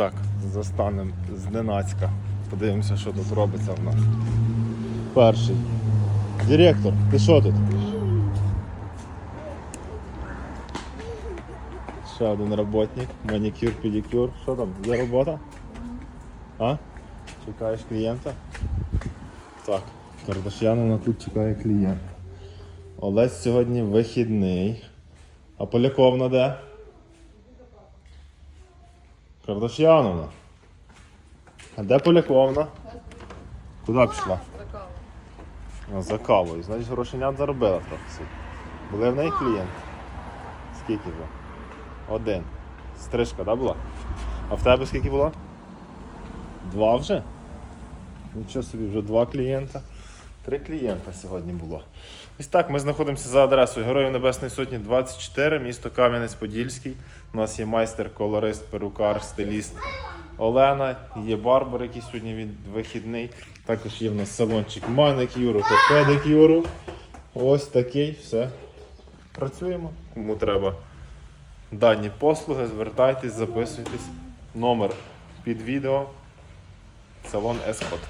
Так, застанемо зненацька. Подивимося, що тут робиться в нас. Перший. Директор, ти що тут? Ще один роботник, манікюр, педикюр. Що там? Є робота? А? Чекаєш клієнта? Так, Кардашяновна тут чекає клієнта. Олесь сьогодні вихідний. А Поляковна де? Кардашяновна. А де Поляковна? Куди пішла? А, За кавою. Значить, грошенят заробила трохи. Були в неї клієнти? Скільки вже? Один. Стрижка, да, була? А в тебе скільки було? Два вже? Нічого собі, вже два клієнта. Три клієнта сьогодні було. Ось так, ми знаходимося за адресою Героїв Небесної Сотні 24, місто Кам'янець-Подільський. У нас є майстер, колорист, перукар, стиліст Олена, є барбар, який сьогодні від вихідний. Також є в нас салончик манікюру та педикюру. Ось такий, все. Працюємо. Кому треба дані послуги, звертайтесь, записуйтесь. Номер під відео. Салон Ескот.